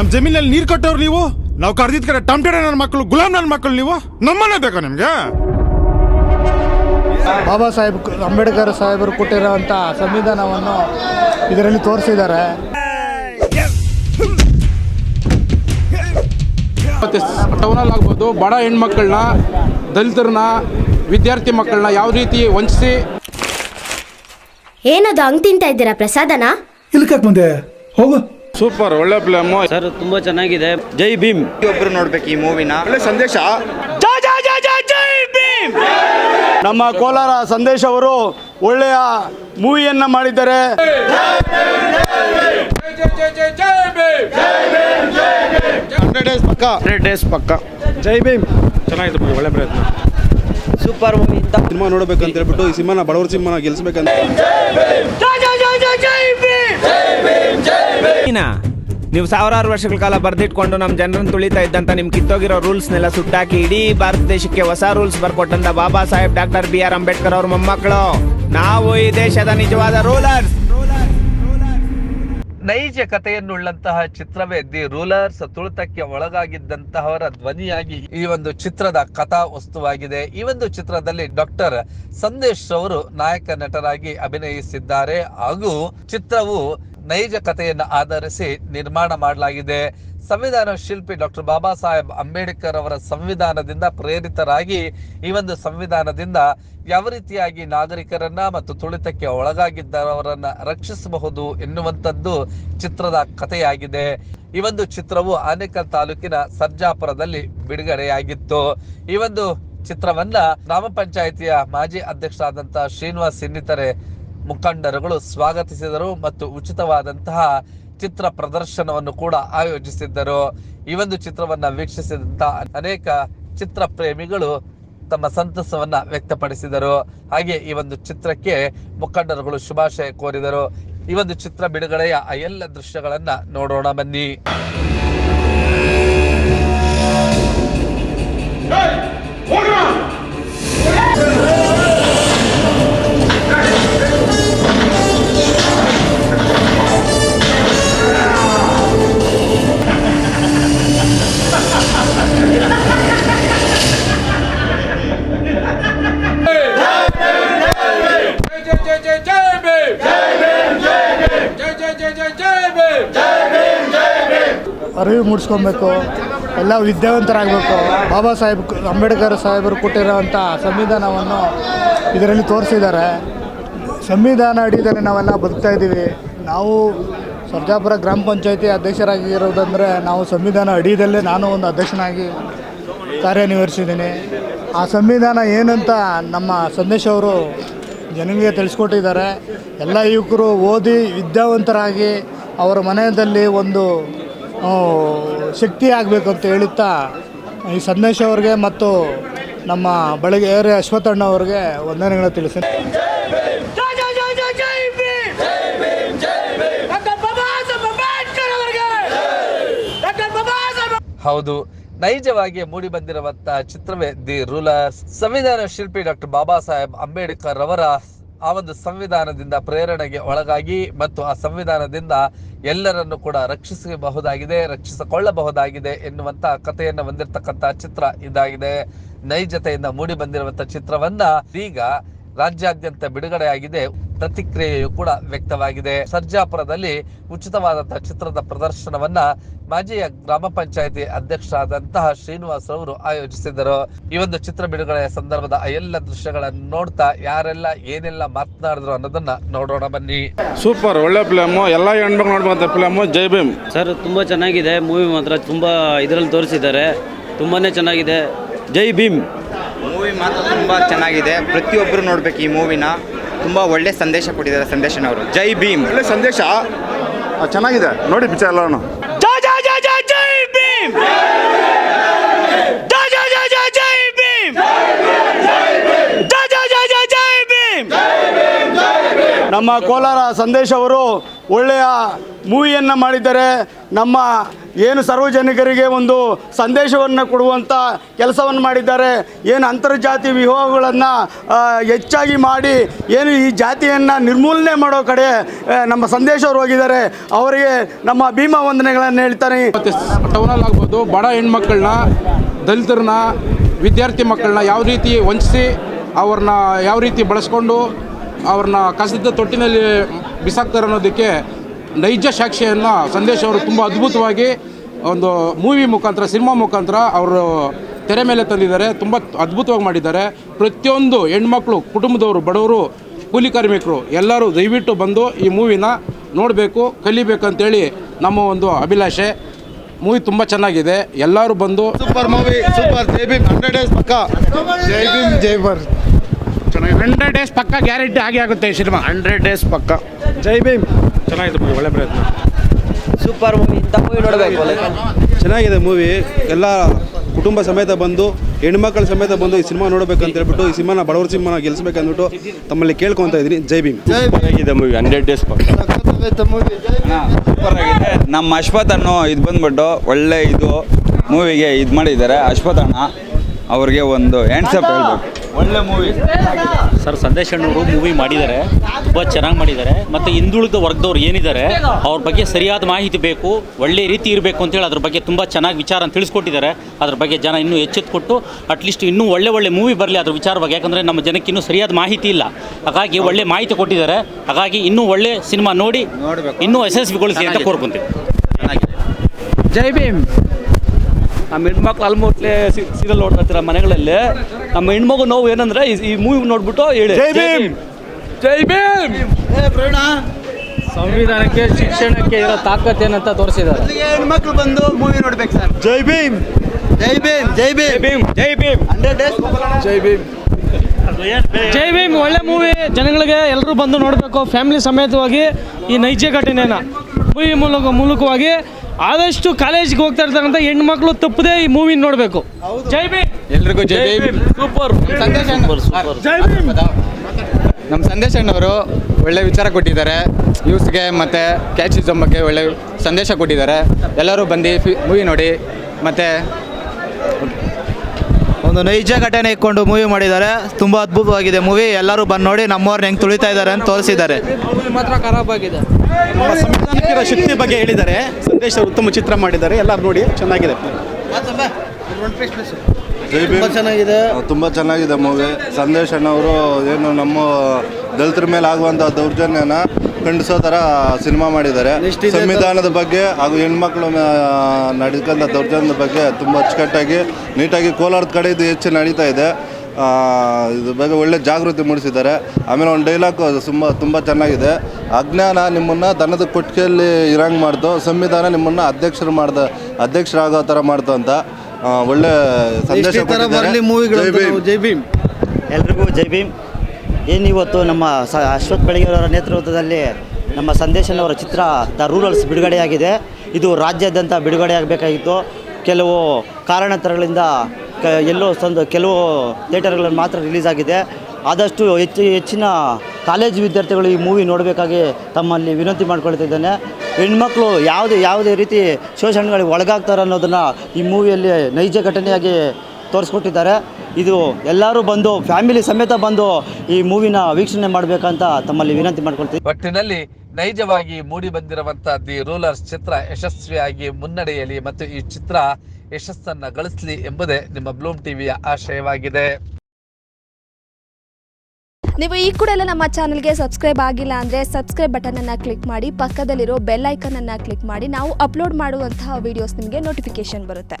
ನಮ್ ಜಮೀನಲ್ಲಿ ನೀರ್ ಕಟ್ಟೋರು ನೀವು? ನಾವು ಕರ್ದಿದ್ ಕಡೆ ಟಮಟೆ ನನ್ನ ಮಕ್ಕಳು ಗುಲಾಮ್ ನನ್ನ ಮಕ್ಕಳು ನೀವು? ನಮ್ಮನೆ ಬೇಕಾ ನಿಮ್ಗೆ? ಬಾಬಾ ಸಾಹೇಬ್ ಅಂಬೇಡ್ಕರ್ ಸಾಹೇಬರು ಕೊಟ್ಟಿರೋಂಥ ಸಂವಿಧಾನವನ್ನು ಇದರಲ್ಲಿ ತೋರಿಸಿದ್ದಾರೆ. ಮತ್ತು ಟೌನಲ್ಲಿ ಆಗ್ಬೋದು ಬಡ ಹೆಣ್ಮಕ್ಳನ್ನ ದಲಿತರನ್ನ ವಿದ್ಯಾರ್ಥಿ ಮಕ್ಕಳನ್ನ ಯಾವ ರೀತಿ ವಂಚಿಸಿ? ಏನದು ಹಂಗ್ ತಿಂತಾ ಇದ್ದೀರಾ ಪ್ರಸಾದನ? ಇಲ್ಕಕ್ ಮುಂದೆ ಹೋಗು. ಸೂಪರ್ ಒಳ್ಳೆ ಫಿಲಮ್ ಸರ್ ತುಂಬಾ ಚೆನ್ನಾಗಿದೆ. ಜೈ ಭೀಮ್. ಒಬ್ರು ನೋಡ್ಬೇಕು ಈ ಮೂವಿನ. ಒಳ್ಳೆ ಸಂದೇಶ. ನಮ್ಮ ಕೋಲಾರ ಸಂದೇಶ್ ಅವರು ಒಳ್ಳೆಯ ಮೂವಿಯನ್ನ ಮಾಡಿದ್ದಾರೆ. ಹಂಡ್ರೆಡ್ ಡೇಸ್ ಪಕ್ಕ. ಹಂಡ್ರೆಡ್ ಡೇಸ್ ಪಕ್ಕ ಜೈ ಭೀಮ್. ಚೆನ್ನಾಗಿದೆ ಒಳ್ಳೆ ಪ್ರಯತ್ನ. ಸೂಪರ್ ಮೂವಿ ಸಿನಿಮಾ ನೋಡಬೇಕಂತ ಹೇಳ್ಬಿಟ್ಟು ಈ ಸಿನಿಮಾನ ಬಡವರ ಸಿನಿಮಾನ ಗೆಲ್ಸ್ಬೇಕಂತ. ನೀವು ಸಾವಿರಾರು ವರ್ಷಗಳ ಕಾಲ ಬರೆದಿಟ್ಕೊಂಡು ನಮ್ಮ ಜನರನ್ನು ತುಳಿತಾ ಇದ್ದಂತ ನಿಮ್ ಕಿತ್ತೋಗಿರೋ ರೂಲ್ಸ್ನೆಲ್ಲ ಸುಟ್ಟಾಕಿ ಇಡೀ ಭಾರತ ದೇಶಕ್ಕೆ ಹೊಸ rules ಬರ್ಕೊಟ್ಟಂಥ Baba Saheb, doctor B R Ambedkar ಅವ್ರ ಮೊಮ್ಮಕ್ಕಳು. ನಾವು ಈ ದೇಶದ ನಿಜವಾದ ರೂಲರ್ಸ್. ನೈಜ ಕಥೆಯನ್ನುಳ್ಳಂತಹ ಚಿತ್ರವೇ ದಿ ರೂಲರ್ಸ್ ತುಳಿತಕ್ಕೆ ಒಳಗಾಗಿದ್ದಂತಹವರ ಧ್ವನಿಯಾಗಿ ಈ ಒಂದು ಚಿತ್ರದ ಕಥಾ ವಸ್ತುವಾಗಿದೆ. ಈ ಒಂದು ಚಿತ್ರದಲ್ಲಿ ಡಾಕ್ಟರ್ ಸಂದೇಶ್ ಅವರು ನಾಯಕ ನಟರಾಗಿ ಅಭಿನಯಿಸಿದ್ದಾರೆ. ಹಾಗೂ ಚಿತ್ರವು ನೈಜ ಕಥೆಯನ್ನು ಆಧರಿಸಿ ನಿರ್ಮಾಣ ಮಾಡಲಾಗಿದೆ. ಸಂವಿಧಾನ ಶಿಲ್ಪಿ ಡಾಕ್ಟರ್ ಬಾಬಾ ಸಾಹೇಬ್ ಅಂಬೇಡ್ಕರ್ ಅವರ ಸಂವಿಧಾನದಿಂದ ಪ್ರೇರಿತರಾಗಿ ಈ ಒಂದು ಸಂವಿಧಾನದಿಂದ ಯಾವ ರೀತಿಯಾಗಿ ನಾಗರಿಕರನ್ನ ಮತ್ತು ತುಳಿತಕ್ಕೆ ಒಳಗಾಗಿದ್ದವರನ್ನ ರಕ್ಷಿಸಬಹುದು ಎನ್ನುವಂಥದ್ದು ಚಿತ್ರದ ಕಥೆಯಾಗಿದೆ. ಈ ಒಂದು ಚಿತ್ರವು ಆನೇಕಲ್ ತಾಲೂಕಿನ ಸರ್ಜಾಪುರದಲ್ಲಿ ಬಿಡುಗಡೆಯಾಗಿತ್ತು. ಈ ಒಂದು ಚಿತ್ರವನ್ನ ಗ್ರಾಮ ಪಂಚಾಯಿತಿಯ ಮಾಜಿ ಅಧ್ಯಕ್ಷರಾದಂತಹ ಶ್ರೀನಿವಾಸ್ ಇನ್ನಿತರೆ ಮುಖಂಡರುಗಳು ಸ್ವಾಗತಿಸಿದರು ಮತ್ತು ಉಚಿತವಾದಂತಹ ಚಿತ್ರ ಪ್ರದರ್ಶನವನ್ನು ಕೂಡ ಆಯೋಜಿಸಿದ್ದರು. ಈ ಒಂದು ಚಿತ್ರವನ್ನ ವೀಕ್ಷಿಸಿದಂತಹ ಅನೇಕ ಚಿತ್ರ ಪ್ರೇಮಿಗಳು ತಮ್ಮ ಸಂತಸವನ್ನ ವ್ಯಕ್ತಪಡಿಸಿದರು. ಹಾಗೆ ಈ ಒಂದು ಚಿತ್ರಕ್ಕೆ ಮುಖಂಡರುಗಳು ಶುಭಾಶಯ ಕೋರಿದರು. ಈ ಒಂದು ಚಿತ್ರ ಬಿಡುಗಡೆಯ ಆ ಎಲ್ಲ ದೃಶ್ಯಗಳನ್ನ ನೋಡೋಣ ಬನ್ನಿ. ಮೂಡಿಸ್ಕೊಬೇಕು. ಎಲ್ಲ ವಿದ್ಯಾವಂತರಾಗಬೇಕು. ಬಾಬಾ ಸಾಹೇಬ್ ಅಂಬೇಡ್ಕರ್ ಸಾಹೇಬರು ಕೊಟ್ಟಿರೋಂಥ ಸಂವಿಧಾನವನ್ನು ಇದರಲ್ಲಿ ತೋರಿಸಿದ್ದಾರೆ. ಸಂವಿಧಾನ ಅಡಿಯಲ್ಲಿ ನಾವೆಲ್ಲ ಬದುಕ್ತಾ ಇದ್ದೀವಿ. ನಾವು ಸರ್ಜಾಪುರ ಗ್ರಾಮ ಪಂಚಾಯತಿ ಅಧ್ಯಕ್ಷರಾಗಿರೋದಂದರೆ ನಾವು ಸಂವಿಧಾನ ಅಡಿಯಲ್ಲೇ ನಾನು ಒಂದು ಅಧ್ಯಕ್ಷನಾಗಿ ಕಾರ್ಯನಿರ್ವಹಿಸಿದ್ದೀನಿ. ಆ ಸಂವಿಧಾನ ಏನಂತ ನಮ್ಮ ಸಂದೇಶ್ ಅವರು ಜನಗಳಿಗೆ ತಿಳಿಸ್ಕೊಟ್ಟಿದ್ದಾರೆ. ಎಲ್ಲ ಯುವಕರು ಓದಿ ವಿದ್ಯಾವಂತರಾಗಿ ಅವರ ಮನೆಯಲ್ಲಿ ಒಂದು ಶಕ್ತಿ ಆಗಬೇಕು ಅಂತ ಹೇಳುತ್ತಾ ಈ ಸಂದೇಶ್ ಅವ್ರಿಗೆ ಮತ್ತು ನಮ್ಮ ಬೆಳಗ್ಗೆ ಅಶ್ವಥಣ್ಣ ಅವ್ರಿಗೆ ವಂದನೆಗಳು ತಿಳಿಸಿ ಹೌದು ನೈಜವಾಗಿ ಮೂಡಿ ಬಂದಿರುವಂತಹ ಚಿತ್ರವೇ ದಿ ರೂಲರ್ಸ್ ಸಂವಿಧಾನ ಶಿಲ್ಪಿ ಡಾಕ್ಟರ್ ಬಾಬಾ ಸಾಹೇಬ್ ಅಂಬೇಡ್ಕರ್ ಅವರ ಆ ಒಂದು ಸಂವಿಧಾನದಿಂದ ಪ್ರೇರಣೆಗೆ ಒಳಗಾಗಿ ಮತ್ತು ಆ ಸಂವಿಧಾನದಿಂದ ಎಲ್ಲರನ್ನು ಕೂಡ ರಕ್ಷಿಸಬಹುದಾಗಿದೆ, ರಕ್ಷಿಸಿಕೊಳ್ಳಬಹುದಾಗಿದೆ ಎನ್ನುವಂತ ಕಥೆಯನ್ನು ಹೊಂದಿರತಕ್ಕಂತಹ ಚಿತ್ರ ಇದಾಗಿದೆ. ನೈಜತೆಯಿಂದ ಮೂಡಿ ಬಂದಿರುವಂತಹ ಚಿತ್ರವನ್ನ ಈಗ ರಾಜ್ಯಾದ್ಯಂತ ಬಿಡುಗಡೆಯಾಗಿದೆ. ಪ್ರತಿಕ್ರಿಯೆಯು ಕೂಡ ವ್ಯಕ್ತವಾಗಿದೆ. ಸರ್ಜಾಪುರದಲ್ಲಿ ಉಚಿತವಾದಂತಹ ಚಿತ್ರದ ಪ್ರದರ್ಶನವನ್ನ ಮಾಜಿ ಗ್ರಾಮ ಪಂಚಾಯತಿ ಅಧ್ಯಕ್ಷರಾದಂತಹ ಶ್ರೀನಿವಾಸ್ ಅವರು ಆಯೋಜಿಸಿದ್ದರು. ಈ ಒಂದು ಚಿತ್ರ ಬಿಡುಗಡೆಯ ಸಂದರ್ಭದ ಆ ಎಲ್ಲ ದೃಶ್ಯಗಳನ್ನು ನೋಡ್ತಾ ಯಾರೆಲ್ಲ ಏನೆಲ್ಲ ಮಾತನಾಡಿದ್ರು ಅನ್ನೋದನ್ನ ನೋಡೋಣ ಬನ್ನಿ. ಸೂಪರ್ ಒಳ್ಳೆ ಫಿಲಮ್ ಎಲ್ಲ ಹೆಣ್ಮಕ್ಳು ನೋಡುವಂತ ಫಿಲಮ್ ಜೈ ಭೀಮ್. ಸರ್ ತುಂಬಾ ಚೆನ್ನಾಗಿದೆ. ಮೂವಿ ಮಾತ್ರ ತುಂಬಾ ಇದರಲ್ಲಿ ತೋರಿಸಿದ್ದಾರೆ. ತುಂಬಾನೇ ಚೆನ್ನಾಗಿದೆ. ಜೈ ಭೀಮ್. ಮೂವಿ ಮಾತ್ರ ತುಂಬ ಚೆನ್ನಾಗಿದೆ. ಪ್ರತಿಯೊಬ್ಬರು ನೋಡ್ಬೇಕು ಈ ಮೂವಿನ. ತುಂಬ ಒಳ್ಳೆ ಸಂದೇಶ ಕೊಟ್ಟಿದ್ದಾರೆ ಸಂದೇಶನವರು. ಜೈ ಭೀಮ್. ಒಳ್ಳೆ ಸಂದೇಶ. ಆ, ಚೆನ್ನಾಗಿದೆ. ನೋಡಿ ಪಿಚರ್ ಎಲ್ಲಾನು ನಮ್ಮ ಕೋಲಾರ ಸಂದೇಶ್ ಅವರು ಒಳ್ಳೆಯ ಮೂವಿಯನ್ನು ಮಾಡಿದ್ದಾರೆ ನಮ್ಮ ಏನು ಸಾರ್ವಜನಿಕರಿಗೆ ಒಂದು ಸಂದೇಶವನ್ನು ಕೊಡುವಂಥ ಕೆಲಸವನ್ನು ಮಾಡಿದ್ದಾರೆ, ಏನು ಅಂತರ್ಜಾತಿ ವಿವಾಹಗಳನ್ನು ಹೆಚ್ಚಾಗಿ ಮಾಡಿ, ಏನು ಈ ಜಾತಿಯನ್ನು ನಿರ್ಮೂಲನೆ ಮಾಡೋ ಕಡೆ ನಮ್ಮ ಸಂದೇಶ ಹೋಗಿದ್ದಾರೆ. ಅವರಿಗೆ ನಮ್ಮ ಭೀಮಾ ವಂದನೆಗಳನ್ನು ಹೇಳ್ತಾರೆ ಟೌನಲ್ಲಿ ಆಗ್ಬೋದು, ಬಡ ಹೆಣ್ಮಕ್ಳನ್ನ, ದಲಿತರನ್ನ, ವಿದ್ಯಾರ್ಥಿ ಮಕ್ಕಳನ್ನ ಯಾವ ರೀತಿ ವಂಚಿಸಿ, ಅವ್ರನ್ನ ಯಾವ ರೀತಿ ಬಳಸ್ಕೊಂಡು ಅವ್ರನ್ನ ಕಸದ ತೊಟ್ಟಿನಲ್ಲಿ ಬಿಸಾಕ್ತಾರೆ ಅನ್ನೋದಕ್ಕೆ ನೈಜ ಸಾಕ್ಷಿಯನ್ನು ಸಂದೇಶ್ ಅವರು ತುಂಬ ಅದ್ಭುತವಾಗಿ ಒಂದು ಮೂವಿ ಮುಖಾಂತರ ಸಿನಿಮಾ ಮುಖಾಂತರ ಅವರು ತೆರೆ ಮೇಲೆ ತಂದಿದ್ದಾರೆ. ತುಂಬ ಅದ್ಭುತವಾಗಿ ಮಾಡಿದ್ದಾರೆ. ಪ್ರತಿಯೊಂದು ಹೆಣ್ಮಕ್ಳು ಕುಟುಂಬದವರು ಬಡವರು ಕೂಲಿ ಕಾರ್ಮಿಕರು ಎಲ್ಲರೂ ದಯವಿಟ್ಟು ಬಂದು ಈ ಮೂವಿನ ನೋಡಬೇಕು ಕಲಿಬೇಕಂತೇಳಿ ನಮ್ಮ ಒಂದು ಅಭಿಲಾಷೆ. ಮೂವಿ ತುಂಬ ಚೆನ್ನಾಗಿದೆ. ಎಲ್ಲರೂ ಬಂದು super movie super Jai Bhim hundred days ಪಕ್ಕ. ಜೈ ಭೀಮ್ ಜೈ ಭಾರತ್ ಹಂಡ್ರೆಡ್ ಡೇಸ್ ಪಕ್ಕ ಗ್ಯಾರಂಟಿ ಆಗಿ ಆಗುತ್ತೆ ಈ ಸಿನಿಮಾ. ಹಂಡ್ರೆಡ್ ಡೇಸ್ ಪಕ್ಕ. ಜೈ ಭೀಮ್. ಚೆನ್ನಾಗಿದೆ ಒಳ್ಳೆ ಪ್ರಯತ್ನ. ಸೂಪರ್ ಮೂವಿ ಇಂಥ ಮೂವಿ ನೋಡಬೇಕು ಚೆನ್ನಾಗಿದೆ ಮೂವಿ ಎಲ್ಲ ಕುಟುಂಬ ಸಮೇತ ಬಂದು ಹೆಣ್ಮಕ್ಳ ಸಮೇತ ಬಂದು ಈ ಸಿನಿಮಾ ನೋಡಬೇಕಂತ ಹೇಳ್ಬಿಟ್ಟು ಈ ಸಿನಿಮಾನ ಬಡವರ ಸಿನಿಮಾನ ಗೆಲ್ಲಿಸ್ಬೇಕಂದ್ಬಿಟ್ಟು ತಮ್ಮಲ್ಲಿ ಕೇಳ್ಕೊತಾ ಇದ್ದೀನಿ. ಜೈ ಭೀಮ್. ಚೆನ್ನಾಗಿದೆ ಮೂವಿ ಹಂಡ್ರೆಡ್ ಡೇಸ್ ಸೂಪರ್ ಆಗಿದೆ. ನಮ್ಮ ಅಶ್ವಥ್ ಅನ್ನೋ ಇದು ಬಂದ್ಬಿಟ್ಟು ಒಳ್ಳೆ ಇದು ಮೂವಿಗೆ ಇದು ಮಾಡಿದ್ದಾರೆ. ಅಶ್ವಥ್ ಅಣ್ಣ ಅವ್ರಿಗೆ ಒಂದು ಹ್ಯಾಂಡ್ಸಪ್ ಹೇಳ್ಬೇಕು. ಒಳ್ಳೆ ಮೂವಿ ಸರ್ ಸಂದೇಶ್ ಅಣ್ಣವರು ಮೂವಿ ಮಾಡಿದ್ದಾರೆ. ತುಂಬ ಚೆನ್ನಾಗಿ ಮಾಡಿದ್ದಾರೆ. ಮತ್ತು ಹಿಂದುಳಿದ ವರ್ಗದವ್ರು ಏನಿದ್ದಾರೆ ಅವ್ರ ಬಗ್ಗೆ ಸರಿಯಾದ ಮಾಹಿತಿ ಬೇಕು ಒಳ್ಳೆ ರೀತಿ ಇರಬೇಕು ಅಂತೇಳಿ ಅದ್ರ ಬಗ್ಗೆ ತುಂಬ ಚೆನ್ನಾಗಿ ವಿಚಾರ ತಿಳಿಸ್ಕೊಟ್ಟಿದ್ದಾರೆ. ಅದ್ರ ಬಗ್ಗೆ ಜನ ಇನ್ನೂ ಎಚ್ಚೆತ್ತುಕೊಟ್ಟು ಅಟ್ಲೀಸ್ಟ್ ಇನ್ನೂ ಒಳ್ಳೆ ಒಳ್ಳೆ ಮೂವಿ ಬರಲಿ ಅದ್ರ ವಿಚಾರವಾಗಿ ಯಾಕಂದರೆ ನಮ್ಮ ಜನಕ್ಕೆ ಇನ್ನೂ ಸರಿಯಾದ ಮಾಹಿತಿ ಇಲ್ಲ. ಹಾಗಾಗಿ ಒಳ್ಳೆ ಮಾಹಿತಿ ಕೊಟ್ಟಿದ್ದಾರೆ. ಹಾಗಾಗಿ ಇನ್ನೂ ಒಳ್ಳೆ ಸಿನಿಮಾ ನೋಡಿ ಇನ್ನೂ ಯಶಸ್ವಿಗೊಳಿಸಿ ಅಂತ ಕೋರ್ಕೊಂತೀವಿ. ಜೈ ಭೀಮ್. ನಮ್ಮ ಹೆಣ್ಮಕ್ಳು ಆಲ್ಮೋಸ್ಟ್ಲಿ ಸೀರಿಯಲ್ ನೋಡ್ತಾ ಇರ್ತೀರ ಮನೆಗಳಲ್ಲಿ. ನಮ್ಮ ಹೆಣ್ಮಗು ನೋವು ಏನಂದ್ರೆ ಈ- ಈ ಮೂವಿ ನೋಡ್ಬಿಟ್ಟು ಹೇಳಿ. ಜೈ ಭೀಮ್! ಜೈ ಭೀಮ್! ಸಂವಿಧಾನಕ್ಕೆ ಶಿಕ್ಷಣಕ್ಕೆ ಇರೋ ತಾಕತ್ ಏನಂತ ತೋರಿಸಿದ್ದಾರೆ? ಹೆಣ್ಮಕ್ಳು ಬಂದು ಮೂವಿ ನೋಡ್ಬೇಕು sir. Jai Bhim! Jai Bhim Jai Bhim. Jai Bhim hundred days Jai Bhim! Jai Bhim ಒಳ್ಳೆ ಮೂವಿ ಜನಗಳಿಗೆ ಎಲ್ಲರೂ ಬಂದು ನೋಡಬೇಕು. ಫ್ಯಾಮಿಲಿ ಸಮೇತವಾಗಿ ಈ ನೈಜ ಘಟನೆನ. ಮೂವಿ ಮೂಲಕ ಮೂಲಕವಾಗಿ ಆದಷ್ಟು ಕಾಲೇಜಿಗೆ ಹೋಗ್ತಾ ಇರ್ತಕ್ಕಂಥ ಮಕ್ಕಳು ತಪ್ಪದೆ ಈ ಮೂವಿ ನೋಡಬೇಕು. ಜೈ ಭೀಮ್. ಎಲ್ರಿಗೂ Jai Bhim. Super. Super super. ನಮ್ಮ ಸಂದೇಶ್ ಅಣ್ಣವರು ಒಳ್ಳೆ ವಿಚಾರ ಕೊಟ್ಟಿದ್ದಾರೆ. ಯೂಸ್ಗೆ ಮತ್ತು ಕ್ಯಾಚಿಸಮ್ ಬಗ್ಗೆ ಒಳ್ಳೆ ಸಂದೇಶ ಕೊಟ್ಟಿದ್ದಾರೆ. ಎಲ್ಲರೂ ಬಂದು ಮೂವಿ ನೋಡಿ. ಮತ್ತು ಒಂದು ನೈಜ ಘಟನೆ ಇಟ್ಕೊಂಡು ಮೂವಿ ಮಾಡಿದ್ದಾರೆ. ತುಂಬ ಅದ್ಭುತವಾಗಿದೆ ಮೂವಿ ಎಲ್ಲರೂ ಬಂದು ನೋಡಿ ನಮ್ಮವ್ರನ್ನ ಹೆಂಗೆ ತುಳಿತಾ ಇದ್ದಾರೆ ಅಂತ ತೋರಿಸಿದ್ದಾರೆ. ಮಾತ್ರ ಖರಾಬ್ ಆಗಿದೆ. ನಮ್ಮ ಸಂವಿಧಾನಕ್ಕಿರೋ ಶಕ್ತಿ ಬಗ್ಗೆ ಹೇಳಿದ್ದಾರೆ. ಸಂದೇಶ ಉತ್ತಮ ಚಿತ್ರ ಮಾಡಿದ್ದಾರೆ. ಎಲ್ಲರೂ ನೋಡಿ ಚೆನ್ನಾಗಿದೆ. ತುಂಬ ಚೆನ್ನಾಗಿದೆ. ತುಂಬ ಚೆನ್ನಾಗಿದೆ ಮೂವಿ. ಸಂದೇಶ್ ಅಣ್ಣವರು ಏನು ನಮ್ಮ ದಲಿತರ ಮೇಲೆ ಆಗುವಂತಹ ದೌರ್ಜನ್ಯನ ಖಂಡಿಸೋ ತರ ಸಿನಿಮಾ ಮಾಡಿದ್ದಾರೆ. ಸಂವಿಧಾನದ ಬಗ್ಗೆ ಹಾಗೂ ಹೆಣ್ಮಕ್ಳು ನಡ್ಕೊಂಡ ದೌರ್ಜನ್ಯದ ಬಗ್ಗೆ ತುಂಬ ಅಚ್ಚುಕಟ್ಟಾಗಿ ನೀಟಾಗಿ ಕೋಲಾರದ ಕಡೆ ಇದು ಹೆಚ್ಚು ನಡೀತಾ ಇದೆ. ಆ, ಇದ್ರ ಬಗ್ಗೆ ಒಳ್ಳೆ ಜಾಗೃತಿ ಮೂಡಿಸಿದ್ದಾರೆ. ಆಮೇಲೆ ಒಂದು ಡೈಲಾಗ್ ತುಂಬ ತುಂಬ ಚೆನ್ನಾಗಿದೆ. ಅಜ್ಞಾನ ನಿಮ್ಮನ್ನು ದನದ ಕೊಟ್ಟಿಗೆಯಲ್ಲಿ ಇರಂಗೆ ಮಾಡ್ತು ಸಂವಿಧಾನ ನಿಮ್ಮನ್ನು ಅಧ್ಯಕ್ಷರು ಮಾಡ್ದ ಅಧ್ಯಕ್ಷರಾಗೋ ಥರ ಮಾಡ್ತು ಅಂತ ಒಳ್ಳೆ ಸಂದೇಶ ಕೊಟ್ಟಿದ್ದಾರೆ. ಜೈ ಭೀಮ್. ಏನು ಇವತ್ತು ಎಲ್ರಿಗೂ ಜೈ ಭೀಮ್. ಏನಿವತ್ತು ನಮ್ಮ ಸ ಅಶ್ವಥ್ ಬೆಳಗಿರವರ ನೇತೃತ್ವದಲ್ಲಿ ನಮ್ಮ ಸಂದೇಶನವರ ಚಿತ್ರ ದ ರೂರಲ್ಸ್ ಬಿಡುಗಡೆಯಾಗಿದೆ. ಇದು ರಾಜ್ಯಾದ್ಯಂತ ಬಿಡುಗಡೆಯಾಗಬೇಕಾಗಿತ್ತು. ಕೆಲವು ಕಾರಣಾಂತರಗಳಿಂದ ಕ ಎಲ್ಲೋ ಸಂದ ಕೆಲವು ಥಿಯೇಟರ್ಗಳಲ್ಲಿ ಮಾತ್ರ ರಿಲೀಸ್ ಆಗಿದೆ. ಆದಷ್ಟು ಹೆಚ್ಚು ಹೆಚ್ಚಿನ ಕಾಲೇಜು ವಿದ್ಯಾರ್ಥಿಗಳು ಈ ಮೂವಿ ನೋಡಬೇಕಾಗಿ ತಮ್ಮಲ್ಲಿ ವಿನಂತಿ ಮಾಡ್ಕೊಳ್ತಿದ್ದೇನೆ ಹೆಣ್ಮಕ್ಳು ಯಾವುದೇ ಯಾವುದೇ ರೀತಿ ಶೋಷಣೆಗಳಿಗೆ ಒಳಗಾಗ್ತಾರೆ ಅನ್ನೋದನ್ನು ಈ ಮೂವಿಯಲ್ಲಿ ನೈಜ ಘಟನೆಯಾಗಿ ತೋರಿಸ್ಕೊಟ್ಟಿದ್ದಾರೆ. ಇದು ಎಲ್ಲರೂ ಬಂದು, ಫ್ಯಾಮಿಲಿ ಸಮೇತ ಬಂದು ಈ ಮೂವಿನ ವೀಕ್ಷಣೆ ಮಾಡಬೇಕಂತ ತಮ್ಮಲ್ಲಿ ವಿನಂತಿ ಮಾಡ್ಕೊಳ್ತೀವಿ ಒಟ್ಟಿನಲ್ಲಿ ನೈಜವಾಗಿ ಮೂಡಿ ಬಂದಿರುವಂತಹ ದಿ ರೂಲರ್ಸ್ ಚಿತ್ರ ಯಶಸ್ವಿಯಾಗಿ ಮುನ್ನಡೆಯಲಿ ಮತ್ತು ಈ ಚಿತ್ರ ಯಶಸ್ಸನ್ನ ಗಳಿಸಲಿ ಎಂಬುದೇ ನಿಮ್ಮ ಬ್ಲೂಮ್ ಟಿವಿಯ ಆಶಯವಾಗಿದೆ. ನೀವು ಈ ಕೂಡ ಎಲ್ಲ ನಮ್ಮ ಚಾನಲ್ಗೆ ಸಬ್ಸ್ಕ್ರೈಬ್ ಆಗಿಲ್ಲ ಅಂದರೆ ಸಬ್ಸ್ಕ್ರೈಬ್ ಬಟನನ್ನು ಕ್ಲಿಕ್ ಮಾಡಿ, ಪಕ್ಕದಲ್ಲಿರೋ ಬೆಲ್ ಐಕನನ್ನು ಕ್ಲಿಕ್ ಮಾಡಿ, ನಾವು ಅಪ್ಲೋಡ್ ಮಾಡುವಂತಹ ವೀಡಿಯೋಸ್ ನಿಮಗೆ ನೋಟಿಫಿಕೇಶನ್ ಬರುತ್ತೆ.